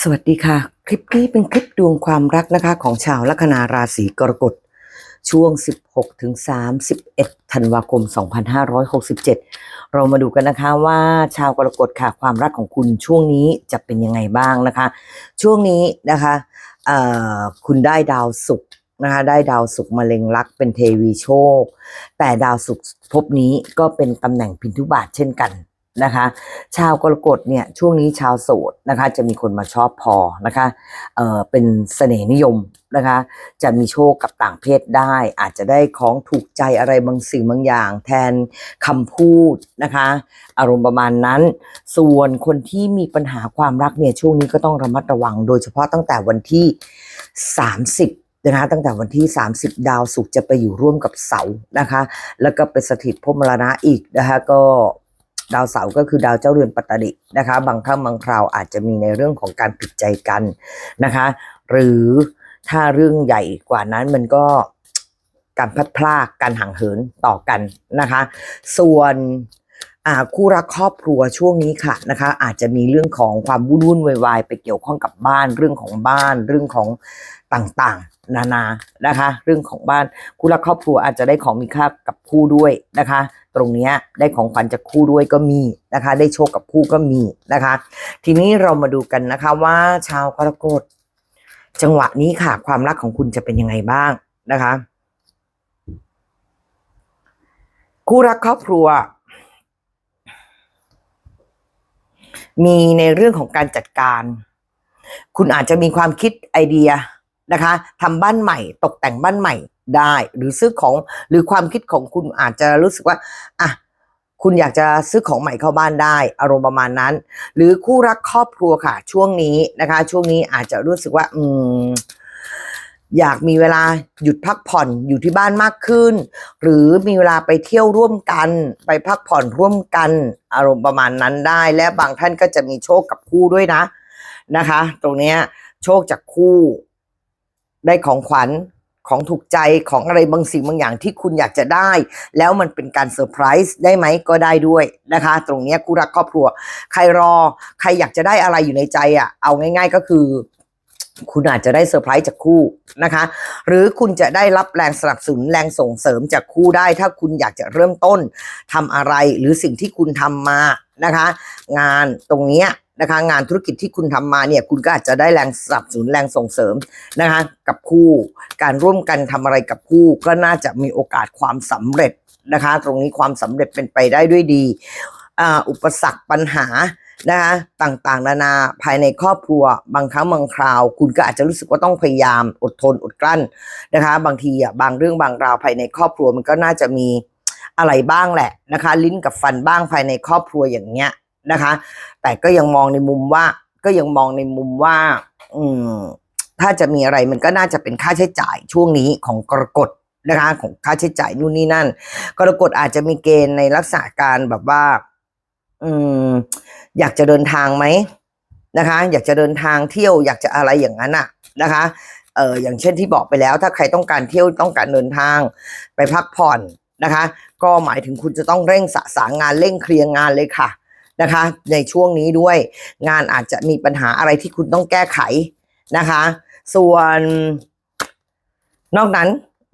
สวัสดีค่ะ คลิปนี้เป็นคลิปดวงความรักนะคะ ของชาวลัคนาราศีกรกฎช่วง 16ถึง31ธันวาคม 2567 เรามาดูกันนะคะว่าชาวกรกฎค่ะ ความรักของคุณช่วงนี้จะเป็นยังไงบ้างนะคะ ช่วงนี้นะคะคุณได้ดาวศุกร์นะคะได้ดาวศุกร์มาเล็งรักเป็นเทวีโชค แต่ดาวศุกร์ภพนี้ก็เป็นตำแหน่งพินทุบาทเช่นกัน นะคะ ชาวกรกฎเนี่ยช่วงนี้ชาวโสดนะคะ จะมีคนมาชอบพอนะคะเออเป็นเสน่ห์นิยมนะคะ จะมีโชคกับต่างเพศได้ อาจจะได้ของถูกใจอะไรบางสิ่งบางอย่าง แทนคำพูดนะคะ อารมณ์ประมาณนั้น ส่วนคนที่มีปัญหาความรักเนี่ยช่วงนี้ก็ต้องระมัดระวัง โดยเฉพาะตั้งแต่วันที่ 30นะคะตั้งแต่วันที่ 30 ดาวศุกร์จะไปอยู่ร่วมกับเสาร์นะคะ แล้วก็ไปสถิตพมรณะอีกนะคะก็ ดาวเสาร์ก็คือดาวเจ้าเรือนปัตตนินะคะ บางครั้งบางคราวอาจจะมีในเรื่องของการผิดใจกันนะคะ หรือถ้าเรื่องใหญ่กว่านั้นมันก็การพัดพรากการห่างเหินต่อกันนะคะ ส่วนคู่รักครอบครัวช่วงนี้ค่ะนะคะ อาจจะมีเรื่องของความวุ่นวุ่นวายไปเกี่ยวข้องกับบ้านเรื่องของบ้านเรื่องของต่างๆ นานานะคะ เรื่องของบ้านคู่รักครอบครัวอาจจะได้ของมีค่ากับคู่ด้วยนะคะ ตรงนี้ได้ของขวัญจากคู่ด้วยก็มีนะคะ ได้โชคกับคู่ก็มีนะคะ ทีนี้เรามาดูกันนะคะว่าชาวกรกฎจังหวะนี้ค่ะ ความรักของคุณจะเป็นยังไงบ้างนะคะ คู่รักครอบครัว มีในเรื่องของการจัดการ คุณอาจจะมีความคิดไอเดีย นะคะทำบ้านใหม่ตกแต่งบ้านใหม่ได้ หรือซื้อของหรือความคิดของคุณอาจจะรู้สึกว่าอะคุณอยากจะซื้อของใหม่เข้าบ้านได้ อารมณ์ประมาณนั้น หรือคู่รักครอบครัวค่ะ ช่วงนี้นะคะ ช่วงนี้อาจจะรู้สึกว่า อืมอยากมีเวลาหยุดพักผ่อนอยู่ที่บ้านมากขึ้น หรือมีเวลาไปเที่ยวร่วมกัน ไปพักผ่อนร่วมกัน อารมณ์ประมาณนั้นได้ และบางท่านก็จะมีโชคกับคู่ด้วยนะนะคะ ตรงเนี้ยโชคจากคู่ ได้ของขวัญของถูกใจของอะไรบางสิ่งบางอย่างที่คุณอยากจะได้ แล้วมันเป็นการเซอร์ไพรส์ได้ไหมก็ได้ด้วยนะคะ ตรงนี้คู่รักครอบครัว ใครรอ ใครอยากจะได้อะไรอยู่ในใจอะ เอาง่าย ๆ ก็คือ คุณอาจจะได้เซอร์ไพรส์จากคู่นะคะ หรือคุณจะได้รับแรงสนับสนุนแรงส่งเสริมจากคู่ได้ ถ้าคุณอยากจะเริ่มต้นทำอะไรหรือสิ่งที่คุณทำมานะคะ งานตรงนี้ นะคะ งานธุรกิจที่คุณทำมาเนี่ยคุณก็อาจจะได้แรงสนับสนุนแรงส่งเสริมนะคะ กับคู่ การร่วมกันทำอะไรกับคู่ ก็น่าจะมีโอกาสความสำเร็จนะคะ ตรงนี้ความสำเร็จเป็นไปได้ด้วยดีอุปสรรคปัญหานะคะต่างๆ นานาภายในครอบครัว บางครั้งบางคราว คุณก็อาจจะรู้สึกว่าต้องพยายามอดทนอดกลั้นนะคะ บางทีอะบางเรื่องบางราวภายในครอบครัวมันก็น่าจะมีอะไรบ้างแหละนะคะ ลิ้นกับฟันบ้างภายในครอบครัวอย่างเงี้ย นะคะ แต่ก็ยังมองในมุมว่า ก็ยังมองในมุมว่า อืม ถ้าจะมีอะไรมันก็น่าจะเป็นค่าใช้จ่ายช่วงนี้ของกรกฎนะคะของค่าใช้จ่ายนู่นนี่นั่น กรกฎอาจจะมีเกณฑ์ในลักษณะการแบบว่า อืม อยากจะเดินทางไหมนะคะ อยากจะเดินทางเที่ยวอยากจะอะไรอย่างนั้นอะนะคะเอออย่างเช่นที่บอกไปแล้ว ถ้าใครต้องการเที่ยวต้องการเดินทางไปพักผ่อนนะคะ ก็หมายถึงคุณจะต้องเร่งสะสางงานเร่งเคลียร์งานเลยค่ะ นะคะ ในช่วงนี้ด้วย งานอาจจะมีปัญหาอะไรที่คุณต้องแก้ไขนะคะ ส่วนนอกนั้น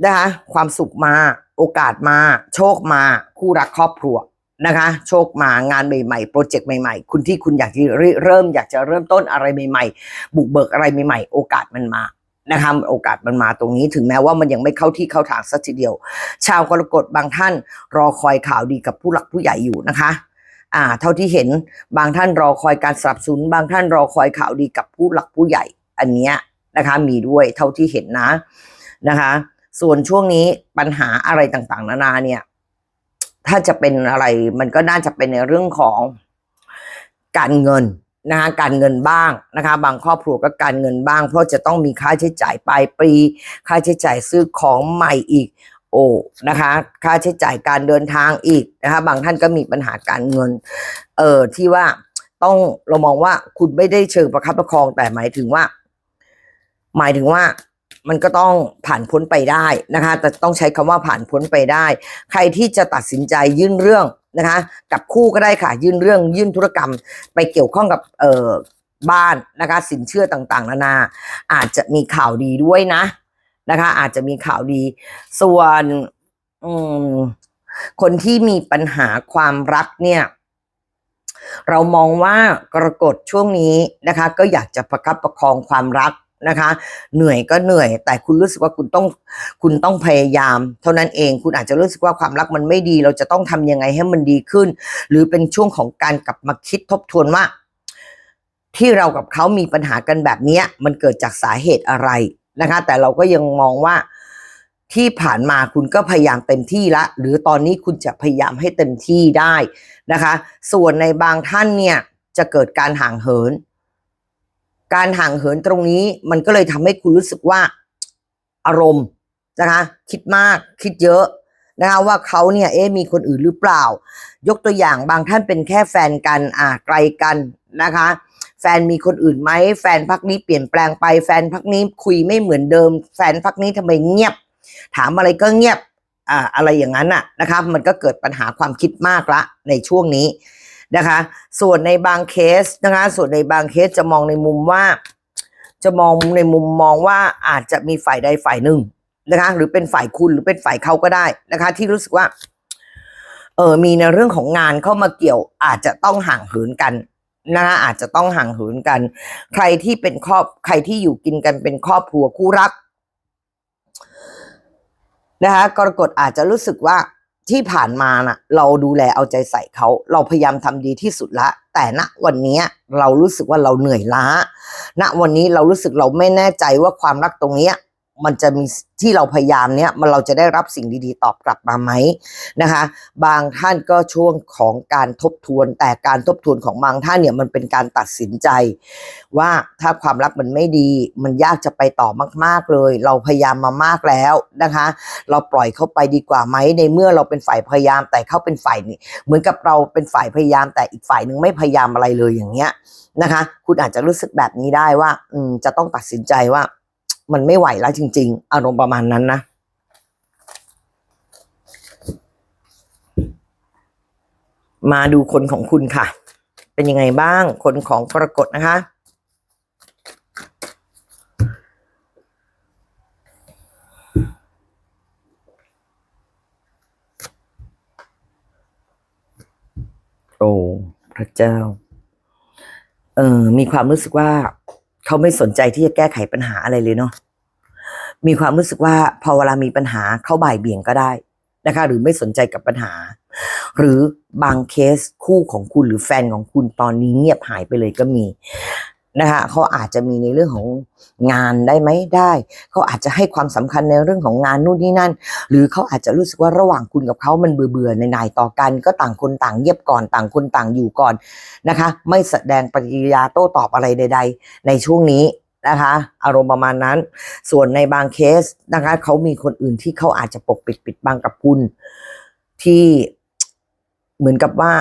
นะคะ ความสุขมาโอกาสมา โชคมาคู่รักครอบครัวนะคะ โชคมางานใหม่ๆ โปรเจกต์ใหม่ๆ คุณที่คุณอยากจะเริ่มอยากจะเริ่มต้นอะไรใหม่ๆ บุกเบิกอะไรใหม่ๆ โอกาสมันมานะคะโอกาสมันมาตรงนี้ถึงแม้ว่ามันยังไม่เข้าที่เข้าทางสักทีเดียว ชาวกรกฎบางท่านรอคอยข่าวดีกับผู้หลักผู้ใหญ่อยู่นะคะ อ่า เท่าที่เห็นบางท่านรอคอยการสนับสนุนบางท่านรอคอยข่าวดีกับผู้หลักผู้ใหญ่ อันเนี้ยนะคะมีด้วยเท่าที่เห็นนะนะคะ ส่วนช่วงนี้ปัญหาอะไรต่างๆ นานาเนี่ย ถ้าจะเป็นอะไรมันก็น่าจะเป็นในเรื่องของการเงินนะคะการเงินบ้างนะคะ บางครอบครัวก็การเงินบ้าง เพราะจะต้องมีค่าใช้จ่ายปลายปี ค่าใช้จ่ายซื้อของใหม่อีก โอ้นะคะ ค่าใช้จ่ายการเดินทางอีกนะคะ บางท่านก็มีปัญหาการเงิน เอ่อที่ว่าต้องเรามองว่าคุณไม่ได้เชิงประคับประคองแต่หมายถึงว่า หมายถึงว่ามันก็ต้องผ่านพ้นไปได้นะคะ แต่ต้องใช้คำว่าผ่านพ้นไปได้ ใครที่จะตัดสินใจยื่นเรื่องนะคะ กับคู่ก็ได้ค่ะ ยื่นเรื่อง ยื่นธุรกรรม ไปเกี่ยวข้องกับเอ่อบ้านนะคะ สินเชื่อต่างๆ นานา อาจจะมีข่าวดีด้วยนะ นะคะ อาจจะมีข่าวดี ส่วนคนที่มีปัญหาความรักเนี่ย เรามองว่ากรกฎช่วงนี้นะคะ ก็อยากจะประคับประคองความรักนะคะ เหนื่อยก็เหนื่อย แต่คุณรู้สึกว่าคุณต้องคุณต้องพยายาม เท่านั้นเอง คุณอาจจะรู้สึกว่าความรักมันไม่ดี เราจะต้องทำยังไงให้มันดีขึ้น หรือเป็นช่วงของการกลับมาคิดทบทวนว่า ที่เรากับเขามีปัญหากันแบบนี้มันเกิดจากสาเหตุอะไร นะคะ แต่เราก็ยังมองว่าที่ผ่านมาคุณก็พยายามเต็มที่ละ หรือตอนนี้คุณจะพยายามให้เต็มที่ได้นะคะ ส่วนในบางท่านเนี่ยจะเกิดการห่างเหิน การห่างเหินตรงนี้มันก็เลยทำให้คุณรู้สึกว่าอารมณ์นะคะ คิดมากคิดเยอะนะคะว่าเขาเนี่ยเอ๊มีคนอื่นหรือเปล่า ยกตัวอย่างบางท่านเป็นแค่แฟนกันอ่าไกลกันนะคะ แฟนมีคนอื่นไหมแฟนพักนี้เปลี่ยนแปลงไป แฟนพักนี้คุยไม่เหมือนเดิม แฟนพักนี้ทำไมเงียบ ถามอะไรก็เงียบอ่าอะไรอย่างนั้นน่ะนะคะมันก็เกิดปัญหาความคิดมากละในช่วงนี้นะคะ ส่วนในบางเคสนะคะ ส่วนในบางเคสจะมองในมุมว่า จะมองในมุมมองว่าอาจจะมีฝ่ายใดฝ่ายหนึ่งนะคะ หรือเป็นฝ่ายคุณหรือเป็นฝ่ายเขาก็ได้นะคะ ที่รู้สึกว่าเออมีในเรื่องของงานเข้ามาเกี่ยวอาจจะต้องห่างเหินกัน นะคะอาจจะต้องห่างเหินกัน ใครที่เป็นครอบใครที่อยู่กินกันเป็นครอบครัวคู่รักนะคะกรกฎอาจจะรู้สึกว่าที่ผ่านมาน่ะ เราดูแลเอาใจใส่เขา เราพยายามทำดีที่สุดละ แต่ณวันนี้เรารู้สึกว่าเราเหนื่อยล้า ณวันนี้เรารู้สึกเราไม่แน่ใจว่าความรักตรงเนี้ย มันจะมีที่เราพยายามเนี้ยมันเราจะได้รับสิ่งดีๆ ตอบกลับมาไหมนะคะ บางท่านก็ช่วงของการทบทวน แต่การทบทวนของบางท่านเนี่ยมันเป็นการตัดสินใจ ว่าถ้าความรักมันไม่ดี มันยากจะไปต่อมาก ๆเลย เราพยายามมามากแล้วนะคะ เราปล่อยเขาไปดีกว่าไหมในเมื่อเราเป็นฝ่ายพยายามแต่เขาเป็นฝ่ายนี่เหมือนกับเราเป็นฝ่ายพยายามแต่อีกฝ่ายหนึ่งไม่พยายามอะไรเลยอย่างเงี้ยนะคะ คุณอาจจะรู้สึกแบบนี้ได้ว่าอืมจะต้องตัดสินใจว่า มันไม่ไหวแล้วจริง ๆ อารมณ์ประมาณนั้นนะมาดูคนของคุณค่ะ เป็นยังไงบ้างคนของกรกฎนะคะ โอ้ พระเจ้า เออมีความรู้สึกว่า เขาไม่สนใจที่จะแก้ไขปัญหาอะไรเลยเนาะมีความรู้สึกว่าพอเวลามีปัญหาเขาบ่ายเบี่ยงก็ได้นะคะ หรือไม่สนใจกับปัญหา หรือบางเคสคู่ของคุณหรือแฟนของคุณตอนนี้เงียบหายไปเลยก็มี นะคะเขาอาจจะมีในเรื่องของงานได้ไหมได้ เขาอาจจะให้ความสำคัญในเรื่องของงานนู่นนี่นั่น หรือเขาอาจจะรู้สึกว่าระหว่างคุณกับเขามันเบื่อเบื่อในนายต่อกัน ก็ต่างคนต่างเงียบก่อนต่างคนต่างอยู่ก่อนนะคะ ไม่แสดงปฏิกิริยาโต้ตอบอะไรใด ๆ ในช่วงนี้นะคะ อารมณ์ประมาณนั้น ส่วนในบางเคสนะคะเขามีคนอื่นที่เขาอาจจะปกปิดปิดบังกับคุณที่เหมือนกับว่า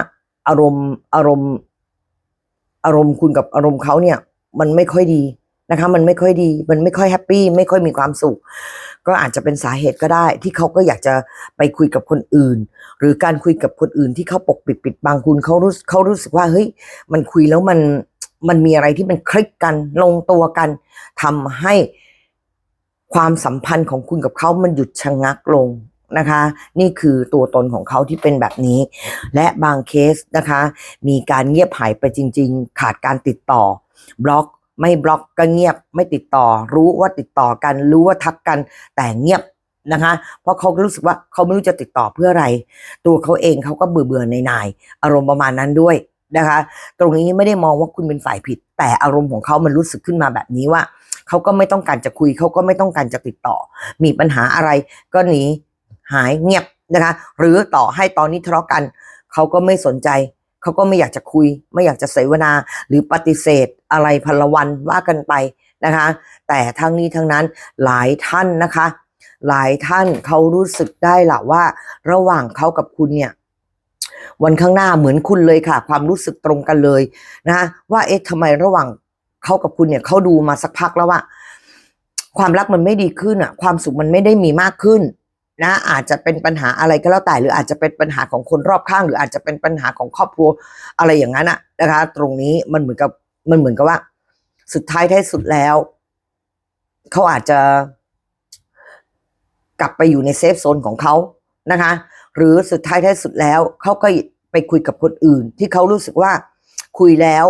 อารมณ์อารมณ์ อารมณ์คุณกับอารมณ์เขาเนี่ย มันไม่ค่อยดีนะคะ มันไม่ค่อยดี มันไม่ค่อยแฮปปี้ไม่ค่อยมีความสุข ก็อาจจะเป็นสาเหตุก็ได้ ที่เขาก็อยากจะไปคุยกับคนอื่น หรือการคุยกับคนอื่นที่เขาปกปิดปิดบังคุณเขารู้เขารู้สึกว่าเฮ้ยมันคุยแล้วมันมันมีอะไรที่มันคลิกกันลงตัวกันทำให้ความสัมพันธ์ของคุณกับเขามันหยุดชะงักลง นะคะ นี่คือตัวตนของเขาที่เป็นแบบนี้ และบางเคสนะคะ มีการเงียบหายไปจริง ๆ ขาดการติดต่อบล็อกไม่บล็อกก็เงียบไม่ติดต่อ รู้ว่าติดต่อกัน รู้ว่าทักกันแต่เงียบนะคะ เพราะเขารู้สึกว่าเขาไม่รู้จะติดต่อเพื่ออะไร ตัวเขาเองเขาก็เบื่อเบื่อในนายอารมณ์ประมาณนั้นด้วยนะคะ ตรงนี้ไม่ได้มองว่าคุณเป็นฝ่ายผิด แต่อารมณ์ของเขามันรู้สึกขึ้นมาแบบนี้ว่าเขาก็ไม่ต้องการจะคุยเขาก็ไม่ต้องการจะติดต่อ มีปัญหาอะไรก็หนี หายเงียบนะคะ หรือต่อให้ตอนนี้ทะเลาะกันเขาก็ไม่สนใจเขาก็ไม่อยากจะคุย ไม่อยากจะเสวนา หรือปฏิเสธอะไรพลวันว่ากันไปนะคะ แต่ทั้งนี้ทั้งนั้นหลายท่านนะคะ หลายท่านเขารู้สึกได้ละว่า ระหว่างเขากับคุณเนี่ยวันข้างหน้าเหมือนคุณเลยค่ะ ความรู้สึกตรงกันเลยนะะว่าเอ๊ะทำไมระหว่างเขากับคุณเนี่ยเขาดูมาสักพักแล้วว่า ความรักมันไม่ดีขึ้นอะ ความสุขมันไม่ได้มีมากขึ้น นะอาจจะเป็นปัญหาอะไรก็แล้วแต่หรืออาจจะเป็นปัญหาของคนรอบข้าง หรืออาจจะเป็นปัญหาของครอบครัวอะไรอย่างนั้นอะนะคะ ตรงนี้มันเหมือนกับมันเหมือนกับว่า สุดท้ายท้ายสุดแล้วเขาอาจจะ กลับไปอยู่ในเซฟโซนของเขานะคะ หรือสุดท้ายท้ายสุดแล้วเขาก็ไปคุยกับคนอื่น ที่เขารู้สึกว่าคุยแล้ว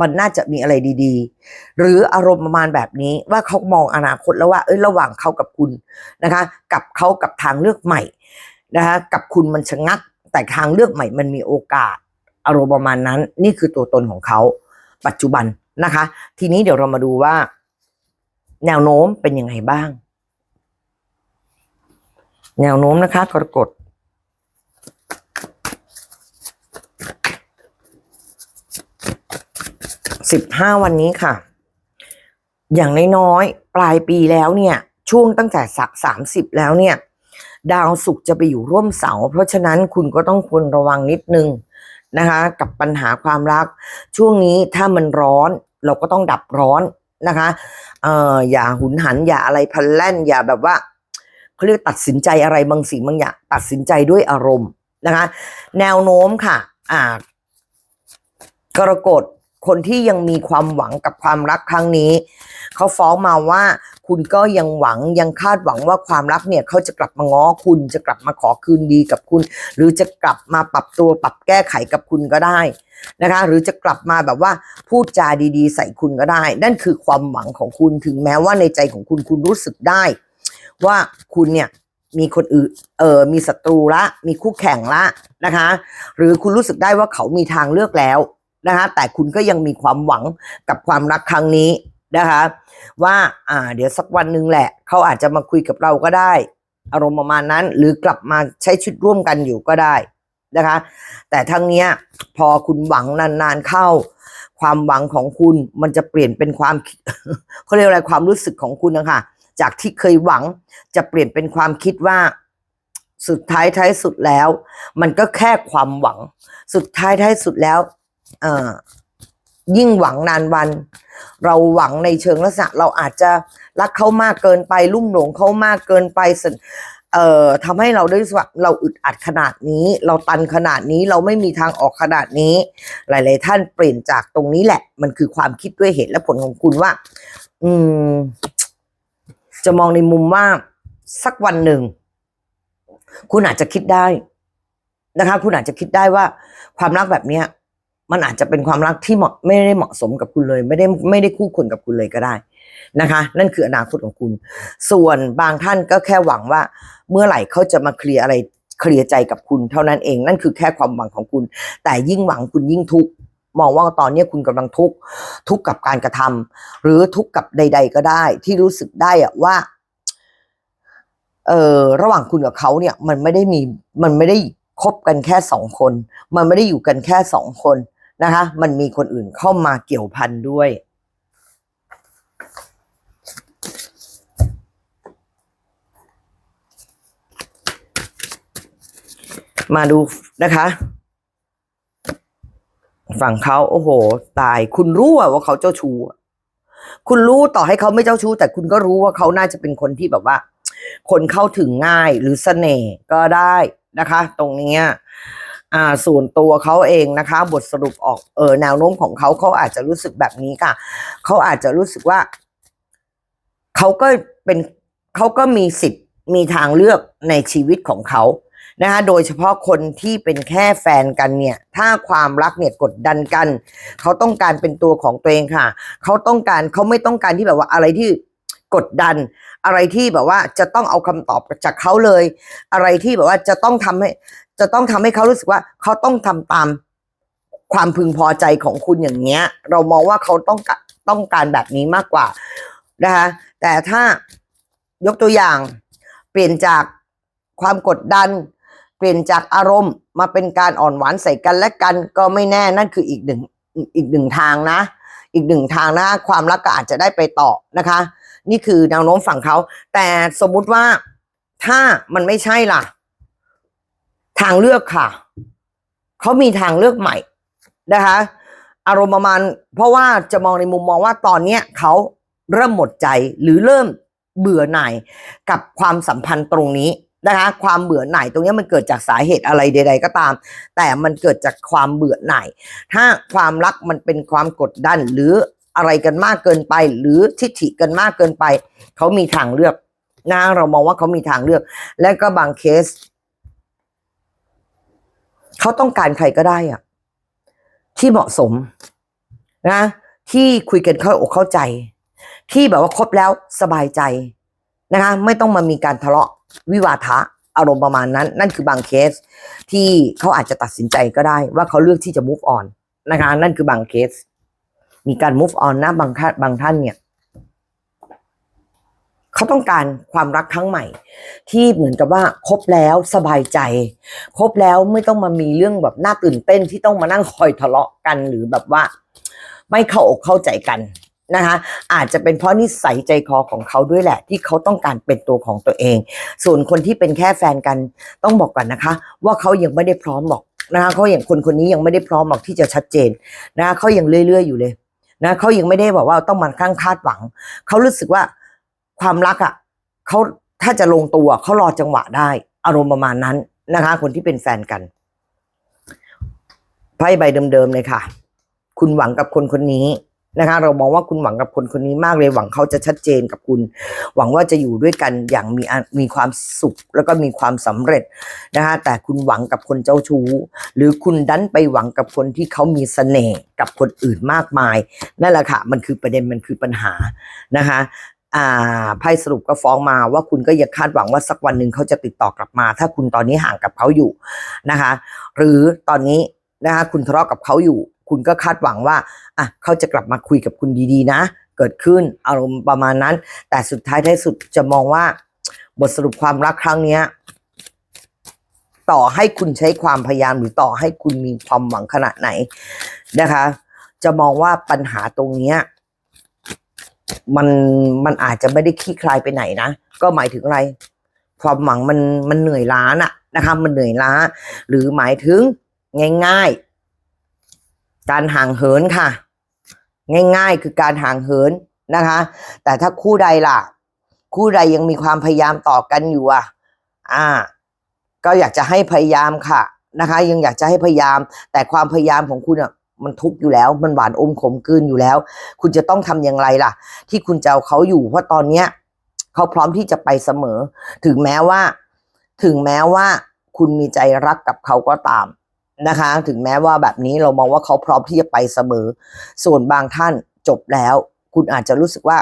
มันน่าจะมีอะไรดีๆ หรืออารมณ์ประมาณแบบนี้ว่าเขามองอนาคตแล้วว่าเอ้ยระหว่างเขากับคุณนะคะ กับเขากับทางเลือกใหม่นะคะกับคุณมันชะงัก แต่ทางเลือกใหม่มันมีโอกาส อารมณ์ประมาณนั้น นี่คือตัวตนของเขา ปัจจุบันนะคะ ทีนี้เดี๋ยวเรามาดูว่า แนวโน้มเป็นยังไงบ้าง แนวโน้มนะคะกรกฎ สิบห้าวันนี้ค่ะ อย่างน้อยๆปลายปีแล้วเนี่ย ช่วงตั้งแต่สามสิบแล้วเนี่ย ดาวศุกร์จะไปอยู่ร่วมเสาเพราะฉะนั้นคุณก็ต้องควรระวังนิดนึงนะคะ กับปัญหาความรัก ช่วงนี้ถ้ามันร้อนเราก็ต้องดับร้อนนะคะเอ่ออย่าหุนหันอย่าอะไรพลันแล่นอย่าแบบว่าเขาเรียกตัดสินใจอะไรบางสิ่งบางอย่างตัดสินใจด้วยอารมณ์นะคะ แนวโน้มค่ะ อ่ากรกฎ คนที่ยังมีความหวังกับความรักครั้งนี้ เขาฟ้องมาว่าคุณก็ยังหวังยังคาดหวังว่าความรักเนี่ยเขาจะกลับมาง้อคุณจะกลับมาขอคืนดีกับคุณ หรือจะกลับมาปรับตัวปรับแก้ไขกับคุณก็ได้นะคะ หรือจะกลับมาแบบว่าพูดจาดีๆ ใส่คุณก็ได้ นั่นคือความหวังของคุณถึงแม้ว่าในใจของคุณคุณรู้สึกได้ ว่าคุณเนี่ยมีคนอื่น เออมีศัตรูละ มีคู่แข่งละนะคะ หรือคุณรู้สึกได้ว่าเขามีทางเลือกแล้ว นะคะแต่คุณก็ยังมีความหวังกับความรักครั้งนี้นะคะ ว่าอ่า เดี๋ยวสักวันหนึ่งแหละ เขาอาจจะมาคุยกับเราก็ได้ อารมณ์ประมาณนั้น หรือกลับมาใช้ชีวิตร่วมกันอยู่ก็ได้นะคะ แต่ทั้งเนี้ยพอคุณหวังนานๆเข้า ความหวังของคุณมันจะเปลี่ยนเป็นความเขาเรียกอะไรความรู้สึกของคุณนะคะจากที่เคยหวังจะเปลี่ยนเป็นความคิดว่าสุดท้ายท้ายสุดแล้ว มันก็แค่ความหวัง สุดท้ายท้ายสุดแล้ว ยิ่งหวังนานวัน เราหวังในเชิงลักษณะ เราอาจจะรักเขามากเกินไป ลุ่มหลงเขามากเกินไปเอ่อทำให้เราได้รู้สึกว่าเราอึดอัดขนาดนี้ เราตันขนาดนี้เราไม่มีทางออกขนาดนี้ หลาย ๆ ท่านเปลี่ยนจากตรงนี้แหละ มันคือความคิดด้วยเหตุและผลของคุณว่า อืม จะมองในมุมว่าสักวันหนึ่ง คุณอาจจะคิดได้นะคะ คุณอาจจะคิดได้ว่า ความรักแบบเนี้ย มันอาจจะเป็นความรักที่เหมาะไม่ได้เหมาะสมกับคุณเลย ไม่ได้ไม่ได้คู่ควรกับคุณเลยก็ได้นะคะ นั่นคืออนาคตของคุณ ส่วนบางท่านก็แค่หวังว่า เมื่อไหร่เขาจะมาเคลียร์อะไรเคลียร์ใจกับคุณเท่านั้นเอง นั่นคือแค่ความหวังของคุณ แต่ยิ่งหวังคุณยิ่งทุกข์มองว่าตอนนี้คุณกำลังทุกข์ทุกข์กับการกระทำหรือทุกข์กับใด ๆ ก็ได้ ที่รู้สึกได้อะว่าเออระหว่างคุณกับเขาเนี่ยมันไม่ได้มีมันไม่ได้คบกันแค่สองคน มันไม่ได้อยู่กันแค่สองคน นะคะ มันมีคนอื่นเข้ามาเกี่ยวพันด้วย มาดูนะคะ ฝั่งเขาโอ้โห ตาย คุณรู้ว่าเขาเจ้าชู้คุณรู้ต่อให้เขาไม่เจ้าชู้ แต่คุณก็รู้ว่าเขาน่าจะเป็นคนที่แบบว่า คนเข้าถึงง่ายหรือเสน่ห์ก็ได้นะคะ ตรงเนี้ย อ่าส่วนตัวเขาเองนะคะ บทสรุปออกเออแนวโน้มของเขาเขาอาจจะรู้สึกแบบนี้ค่ะเขาอาจจะรู้สึกว่าเขาก็เป็นเขาก็มีสิทธิ์มีทางเลือกในชีวิตของเขานะคะโดยเฉพาะคนที่เป็นแค่แฟนกันเนี่ย ถ้าความรักเนี่ยกดดันกัน เขาต้องการเป็นตัวของตัวเองค่ะ เขาต้องการเขาไม่ต้องการที่แบบว่าอะไรที่กดดัน อะไรที่แบบว่าจะต้องเอาคำตอบจากเขาเลย อะไรที่แบบว่าจะต้องทำให้ จะต้องทำให้เขารู้สึกว่าเขาต้องทำตามความพึงพอใจของคุณอย่างเงี้ย เรามองว่าเขาต้องกะต้องการแบบนี้มากกว่านะคะแต่ถ้ายกตัวอย่างเปลี่ยนจากความกดดัน เปลี่ยนจากอารมณ์มาเป็นการอ่อนหวานใส่กันและกันก็ไม่แน่นั่นคืออีกหนึ่งอีกหนึ่งทางนะ อีกหนึ่งทางนะความรักก็อาจจะได้ไปต่อนะคะ นี่คือแนวโน้มฝั่งเขา แต่สมมุติว่าถ้ามันไม่ใช่ล่ะ ทางเลือกค่ะ เขามีทางเลือกใหม่นะคะ อารมณ์ประมาณ เพราะว่าจะมองในมุมมองว่าตอนเนี้ยเขาเริ่มหมดใจหรือเริ่มเบื่อหน่ายกับความสัมพันธ์ตรงนี้นะคะ ความเบื่อหน่ายตรงนี้มันเกิดจากสาเหตุอะไรใด ๆ ก็ตาม แต่มันเกิดจากความเบื่อหน่าย ถ้าความรักมันเป็นความกดดันหรืออะไรกันมากเกินไป หรือทิฐิกันมากเกินไป เขามีทางเลือกนะเรามองว่าเขามีทางเลือก และก็บางเคส เขาต้องการใครก็ได้อะที่เหมาะสม นะ ที่คุยกันเข้าอกเข้าใจ ที่แบบว่าคบแล้วสบายใจนะคะ ไม่ต้องมามีการทะเลาะวิวาทะอารมณ์ประมาณนั้น นั่นคือบางเคส ที่เขาอาจจะตัดสินใจก็ได้ ว่าเขาเลือกที่จะ move on นะคะ นั่นคือบางเคส มีการ move on นะบางท่านบางท่านเนี่ย เขาต้องการความรักครั้งใหม่ ที่เหมือนกับว่าคบแล้วสบายใจ คบแล้วไม่ต้องมามีเรื่องแบบน่าตื่นเต้นที่ต้องมานั่งคอยทะเลาะกันหรือแบบว่า ไม่เข้าอกเข้าใจกันนะคะอาจจะเป็นเพราะนิสัยใจคอของเขาด้วยแหละ ที่เขาต้องการเป็นตัวของตัวเอง ส่วนคนที่เป็นแค่แฟนกันต้องบอกก่อนนะคะ ว่าเขายังไม่ได้พร้อมหรอกนะคะเขาอย่างคนคนนี้ยังไม่ได้พร้อมหรอกที่จะชัดเจนนะคะเขายังเรื่อยๆอยู่เลยนะเขายังไม่ได้บอกว่าต้องมาข้างคาดหวัง เขารู้สึกว่า ความรักอะเขาถ้าจะลงตัวเขารอจังหวะได้ อารมณ์ประมาณนั้นนะคะ คนที่เป็นแฟนกันไพ่ใบเดิมๆเลยค่ะ คุณหวังกับคนคนนี้นะคะ เรามองว่าคุณหวังกับคนคนนี้มากเลยหวังเขาจะชัดเจนกับคุณ หวังว่าจะอยู่ด้วยกันอย่างมีมีความสุขแล้วก็มีความสำเร็จนะคะแต่คุณหวังกับคนเจ้าชู้ หรือคุณดันไปหวังกับคนที่เขามีเสน่ห์กับคนอื่นมากมาย นั่นแหละค่ะ มันคือประเด็นมันคือปัญหานะคะ อ่าไพ่สรุปก็ฟ้องมาว่าคุณก็อย่าคาดหวังว่าสักวันหนึ่งเขาจะติดต่อกลับมา ถ้าคุณตอนนี้ห่างกับเขาอยู่นะคะ หรือตอนนี้นะคะคุณทะเลาะกับเขาอยู่ คุณก็คาดหวังว่าอะเขาจะกลับมาคุยกับคุณดีๆ นะ เกิดขึ้นอารมณ์ประมาณนั้น แต่สุดท้ายท้ายสุดจะมองว่า บทสรุปความรักครั้งเนี้ยต่อให้คุณใช้ความพยายามหรือต่อให้คุณมีความหวังขนาดไหนนะคะ จะมองว่าปัญหาตรงเนี้ย มันมันอาจจะไม่ได้คลี่คลายไปไหนนะ ก็หมายถึงอะไร ความหวังมันมันเหนื่อยล้าน่ะนะคะ มันเหนื่อยล้า หรือหมายถึงง่าย ๆ การห่างเหินค่ะ ง่าย ๆ คือการห่างเหินนะคะ แต่ถ้าคู่ใดล่ะ คู่ใดยังมีความพยายามต่อกันอยู่อะ อ่า ก็อยากจะให้พยายามค่ะนะคะ ยังอยากจะให้พยายาม แต่ความพยายามของคุณอะ มันทุกข์อยู่แล้ว มันหวานอมขมกลืนอยู่แล้ว คุณจะต้องทำอย่างไรล่ะ ที่คุณจะเอาเขาอยู่เพราะตอนเนี้ยเขาพร้อมที่จะไปเสมอ ถึงแม้ว่า ถึงแม้ว่า คุณมีใจรักกับเขาก็ตามนะคะ ถึงแม้ว่าแบบนี้เรามองว่าเขาพร้อมที่จะไปเสมอ ส่วนบางท่านจบแล้ว คุณอาจจะรู้สึกว่า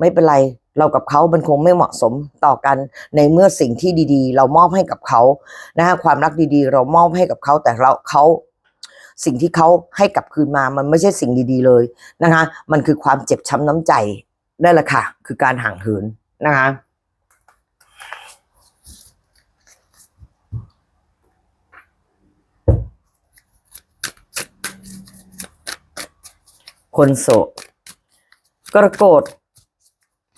ไม่เป็นไรเรากับเขามันคงไม่เหมาะสมต่อกันในเมื่อสิ่งที่ดี ๆ เรามอบให้กับเขานะคะความรักดีๆ เรามอบให้กับเขาแต่เราเขา สิ่งที่เขาให้กลับคืนมามันไม่ใช่สิ่งดีๆเลยนะคะ มันคือความเจ็บช้ำน้ำใจนั่นแหละค่ะ คือการห่างเหินนะคะคนโสดกรกฎ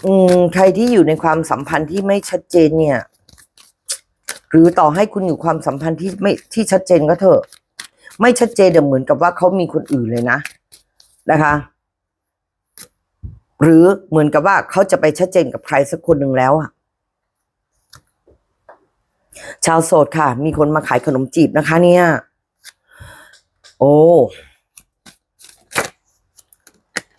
อืมใครที่อยู่ในความสัมพันธ์ที่ไม่ชัดเจนเนี่ย หรือต่อให้คุณอยู่ความสัมพันธ์ที่ไม่ที่ชัดเจนก็เถอะ ไม่ชัดเจนเดเหมือนกับว่าเขามีคนอื่นเลยนะนะคะ หรือเหมือนกับว่าเขาจะไปชัดเจนกับใครสักคนหนึ่งแล้วอะชาวโสดค่ะ มีคนมาขายขนมจีบนะคะ เนี่ย โอ้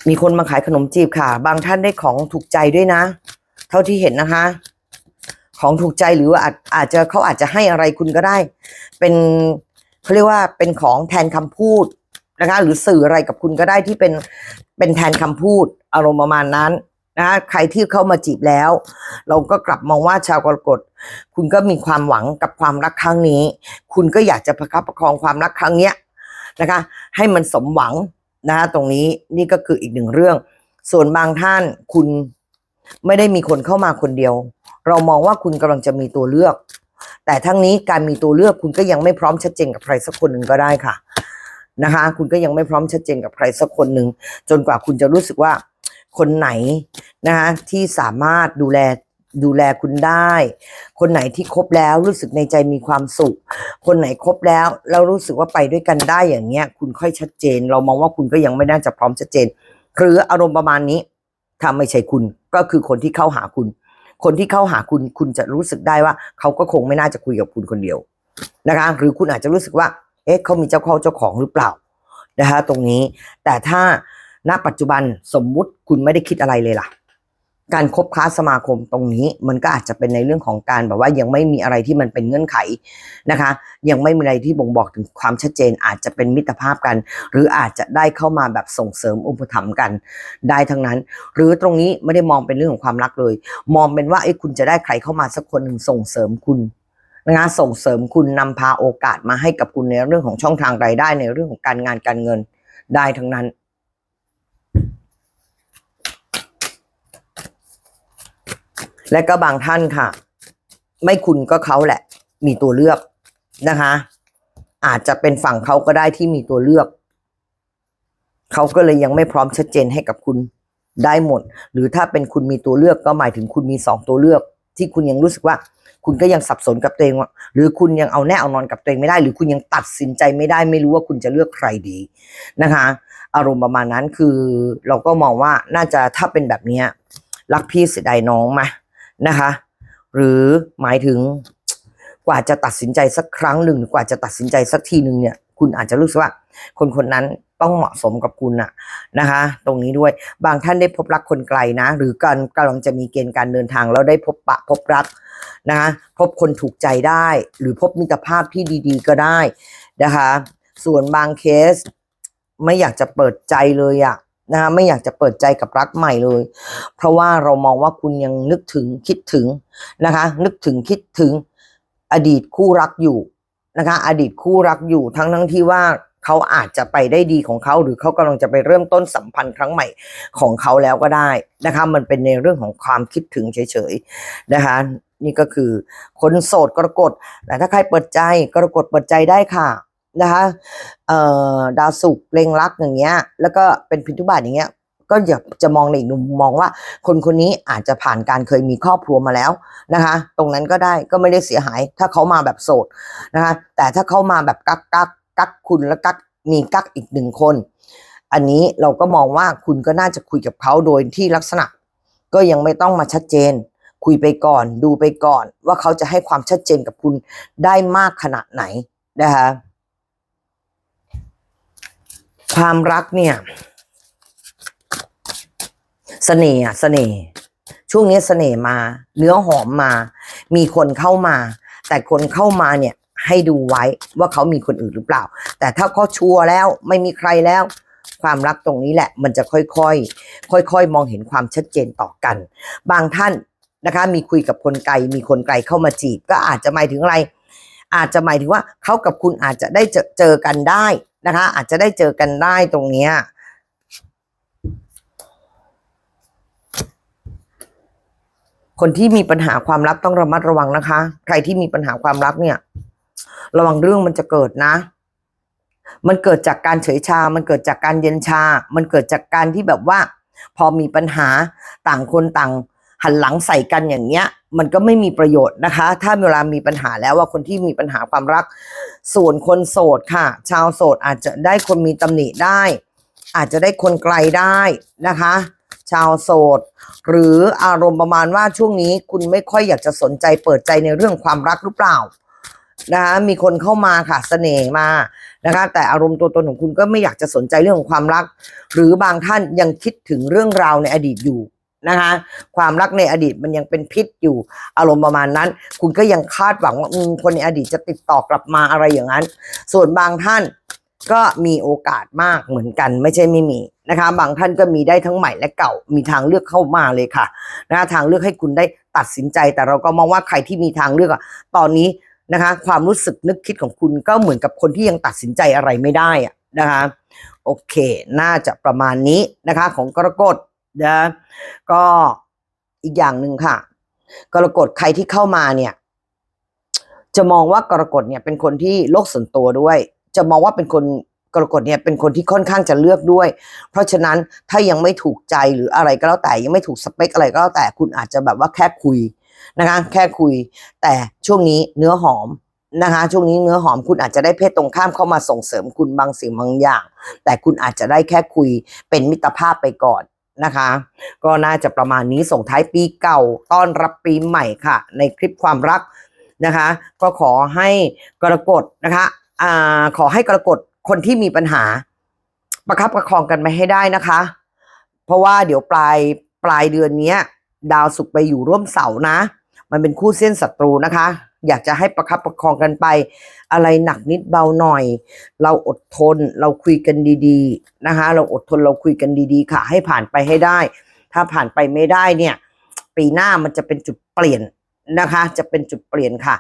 มีคนมาขายขนมจีบค่ะ บางท่านได้ของถูกใจด้วยนะ เท่าที่เห็นนะคะ ของถูกใจหรือว่าอาจอาจจะเขาอาจจะให้อะไรคุณก็ได้ เป็น เขาเรียกว่าเป็นของแทนคำพูดนะคะ หรือสื่ออะไรกับคุณก็ได้ที่เป็นเป็นแทนคำพูดอารมณ์ประมาณนั้นนะคะใครที่เข้ามาจีบแล้ว เราก็กลับมองว่าชาวกรกฎคุณก็มีความหวังกับความรักครั้งนี้ คุณก็อยากจะประคับประคองความรักครั้งเนี้ยนะคะ ให้มันสมหวังนะคะตรงนี้นี่ก็คืออีกหนึ่งเรื่อง ส่วนบางท่านคุณไม่ได้มีคนเข้ามาคนเดียว เรามองว่าคุณกำลังจะมีตัวเลือก แต่ทั้งนี้การมีตัวเลือกคุณก็ยังไม่พร้อมชัดเจนกับใครสักคนหนึ่งก็ได้ค่ะนะคะ คุณก็ยังไม่พร้อมชัดเจนกับใครสักคนหนึ่งจนกว่าคุณจะรู้สึกว่าคนไหนนะคะที่สามารถดูแลดูแลคุณได้ คนไหนที่คบแล้วรู้สึกในใจมีความสุข คนไหนคบแล้วแล้วรู้สึกว่าไปด้วยกันได้อย่างเงี้ย คุณค่อยชัดเจน เรามองว่าคุณก็ยังไม่น่าจะพร้อมชัดเจน หรืออารมณ์ประมาณนี้ถ้าไม่ใช่คุณก็คือคนที่เข้าหาคุณ คนที่เข้าหาคุณคุณจะรู้สึกได้ว่า เขาก็คงไม่น่าจะคุยกับคุณคนเดียวนะคะ หรือคุณอาจจะรู้สึกว่า เอ๊ะเขามีเจ้าเข้าเจ้าของหรือเปล่านะคะตรงนี้แต่ถ้าณปัจจุบันสมมุติคุณไม่ได้คิดอะไรเลยล่ะ การคบค้าสมาคมตรงนี้มันก็อาจจะเป็นในเรื่องของการแบบว่ายังไม่มีอะไรที่มันเป็นเงื่อนไขนะคะ ยังไม่มีอะไรที่บ่งบอกถึงความชัดเจน อาจจะเป็นมิตรภาพกัน หรืออาจจะได้เข้ามาแบบส่งเสริมอุปถัมภ์กันได้ทั้งนั้น หรือตรงนี้ไม่ได้มองเป็นเรื่องของความรักเลย มองเป็นว่าไอ้คุณจะได้ใครเข้ามาสักคนหนึ่งส่งเสริมคุณนะคะส่งเสริมคุณนำพาโอกาสมาให้กับคุณในเรื่องของช่องทางรายได้ในเรื่องของการงานการเงินได้ทั้งนั้น และก็บางท่านค่ะ ไม่คุณก็เขาแหละ มีตัวเลือกนะคะ อาจจะเป็นฝั่งเขาก็ได้ที่มีตัวเลือก เขาก็เลยยังไม่พร้อมชัดเจนให้กับคุณได้หมด หรือถ้าเป็นคุณมีตัวเลือกก็หมายถึงคุณมีสองตัวเลือก ที่คุณยังรู้สึกว่า คุณก็ยังสับสนกับตัวเองหรือคุณยังเอาแน่เอานอนกับตัวเองไม่ได้ หรือคุณยังตัดสินใจไม่ได้ไม่รู้ว่าคุณจะเลือกใครดีนะคะ อารมณ์ประมาณนั้นคือเราก็มองว่าน่าจะถ้าเป็นแบบนี้รักพี่เสียดายน้องมา นะคะ หรือหมายถึงกว่าจะตัดสินใจสักครั้งหนึ่งกว่าจะตัดสินใจสักทีหนึ่งเนี่ย คุณอาจจะรู้สึกว่า คนคนนั้นต้องเหมาะสมกับคุณอะนะคะ ตรงนี้ด้วยบางท่านได้พบรักคนไกลนะ หรือการกำลังจะมีเกณฑ์การเดินทางแล้วได้พบปะพบรักนะคะพบคนถูกใจได้ หรือพบมิตรภาพที่ดี ๆ ก็ได้นะคะ ส่วนบางเคสไม่อยากจะเปิดใจเลยอะ นะคะไม่อยากจะเปิดใจกับรักใหม่เลย เพราะว่าเรามองว่าคุณยังนึกถึงคิดถึงนะคะ นึกถึงคิดถึงอดีตคู่รักอยู่นะคะ อดีตคู่รักอยู่ทั้งทั้งที่ว่าเขาอาจจะไปได้ดีของเขา หรือเขากำลังจะไปเริ่มต้นสัมพันธ์ครั้งใหม่ของเขาแล้วก็ได้นะคะ มันเป็นในเรื่องของความคิดถึงเฉยๆนะคะ นี่ก็คือคนโสดกรกฎแต่ถ้าใครเปิดใจกรกฎเปิดใจได้ค่ะ นะคะเอ่อดาวศุกร์เล็งรักอย่างเงี้ย แล้วก็เป็นพินทุบาทอย่างเงี้ย ก็อย่าจะมองในอีกมุมมองว่า คนคนนี้อาจจะผ่านการเคยมีครอบครัวมาแล้วนะคะ ตรงนั้นก็ได้ก็ไม่ได้เสียหาย ถ้าเขามาแบบโสดนะคะ แต่ถ้าเขามาแบบกักกักกักคุณแล้วกักมีกักอีกหนึ่งคน อันนี้เราก็มองว่าคุณก็น่าจะคุยกับเขาโดยที่ลักษณะ ก็ยังไม่ต้องมาชัดเจน คุยไปก่อน ดูไปก่อน ว่าเขาจะให้ความชัดเจนกับคุณได้มากขนาดไหนนะคะ ความรักเนี่ยเสน่ห์เสน่ห์ช่วงนี้เสน่ห์มา เนื้อหอมมา มีคนเข้ามา แต่คนเข้ามาเนี่ย ให้ดูไว้ว่าเขามีคนอื่นหรือเปล่า แต่ถ้าเขาชัวร์แล้วไม่มีใครแล้ว ความรักตรงนี้แหละ มันจะค่อยๆค่อยๆมองเห็นความชัดเจนต่อกัน บางท่านนะคะ มีคุยกับคนไกล มีคนไกลเข้ามาจีบ ก็อาจจะหมายถึงอะไร อาจจะหมายถึงว่าเขากับคุณอาจจะได้เจอเจอกันได้ นะคะ อาจจะได้เจอกันได้ตรงเนี้ยคนที่มีปัญหาความรักต้องระมัดระวังนะคะ ใครที่มีปัญหาความรักเนี่ย ระวังเรื่องมันจะเกิดนะ มันเกิดจากการเฉยชา มันเกิดจากการเย็นชา มันเกิดจากการที่แบบว่า พอมีปัญหาต่างคนต่าง หันหลังใส่กันอย่างเงี้ย มันก็ไม่มีประโยชน์นะคะ ถ้าเวลามีปัญหาแล้วว่าคนที่มีปัญหาความรัก ส่วนคนโสดค่ะ ชาวโสดอาจจะได้คนมีตำหนิได้ อาจจะได้คนไกลได้นะคะ ชาวโสด หรืออารมณ์ประมาณว่าช่วงนี้คุณไม่ค่อยอยากจะสนใจเปิดใจในเรื่องความรักหรือเปล่านะคะมีคนเข้ามาค่ะเสน่ห์มานะคะ แต่อารมณ์ตัวตนของคุณก็ไม่อยากจะสนใจเรื่องของความรัก หรือบางท่านยังคิดถึงเรื่องราวในอดีตอยู่ นะคะ ความรักในอดีตมันยังเป็นพิษอยู่อารมณ์ประมาณนั้น คุณก็ยังคาดหวังว่าอืมคนในอดีตจะติดต่อกลับมาอะไรอย่างนั้น ส่วนบางท่านก็มีโอกาสมากเหมือนกัน ไม่ใช่ไม่มีนะคะ บางท่านก็มีได้ทั้งใหม่และเก่ามีทางเลือกเข้ามาเลยค่ะนะคะทางเลือกให้คุณได้ตัดสินใจ แต่เราก็มองว่าใครที่มีทางเลือกตอนนี้นะคะ ความรู้สึกนึกคิดของคุณก็เหมือนกับคนที่ยังตัดสินใจอะไรไม่ได้นะคะ โอเค น่าจะประมาณนี้นะคะของกรกฎ นะก็อีกอย่างหนึ่งค่ะ กรกฎใครที่เข้ามาเนี่ย จะมองว่ากรกฎเนี่ยเป็นคนที่โลกส่วนตัวด้วย จะมองว่าเป็นคนกรกฎเนี่ยเป็นคนที่ค่อนข้างจะเลือกด้วย เพราะฉะนั้นถ้ายังไม่ถูกใจหรืออะไรก็แล้วแต่ยังไม่ถูกสเปคอะไรก็แล้วแต่คุณอาจจะแบบว่าแค่คุยนะคะแค่คุย แต่ช่วงนี้เนื้อหอมนะคะช่วงนี้เนื้อหอมคุณอาจจะได้เพศตรงข้ามเข้ามาส่งเสริมคุณบางสิ่งบางอย่าง แต่คุณอาจจะได้แค่คุยเป็นมิตรภาพไปก่อน นะคะ ก็น่าจะประมาณนี้ส่งท้ายปีเก่าต้อนรับปีใหม่ค่ะ ในคลิปความรักนะคะ ก็ขอให้กรกฎนะคะอ่าขอให้กรกฎคนที่มีปัญหา ประคับประคองกันไปให้ได้นะคะ เพราะว่าเดี๋ยวปลายปลายเดือนนี้ดาวสุกร์ไปอยู่ร่วมเสานะ มันเป็นคู่เส้นศัตรูนะคะ อยากจะให้ประคับประคองกันไป อะไรหนักนิดเบาหน่อย เราอดทนเราคุยกันดีๆนะคะ เราอดทนเราคุยกันดีๆ ค่ะ ให้ผ่านไปให้ได้ ถ้าผ่านไปไม่ได้เนี่ย ปีหน้ามันจะเป็นจุดเปลี่ยนนะคะ จะเป็นจุดเปลี่ยนค่ะ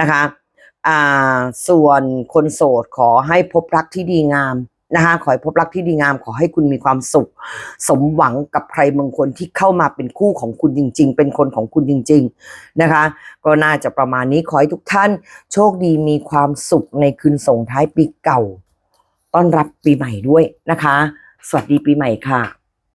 นะคะ อ่า ส่วนคนโสดขอให้พบรักที่ดีงาม นะคะขอให้พบรักที่ดีงามขอให้คุณมีความสุข สมหวังกับใครบางคนที่เข้ามาเป็นคู่ของคุณจริง ๆ เป็นคนของคุณจริง ๆนะคะ ก็น่าจะประมาณนี้ขอให้ทุกท่าน โชคดีมีความสุขในคืนส่งท้ายปีเก่า ต้อนรับปีใหม่ด้วยนะคะ สวัสดีปีใหม่ค่ะ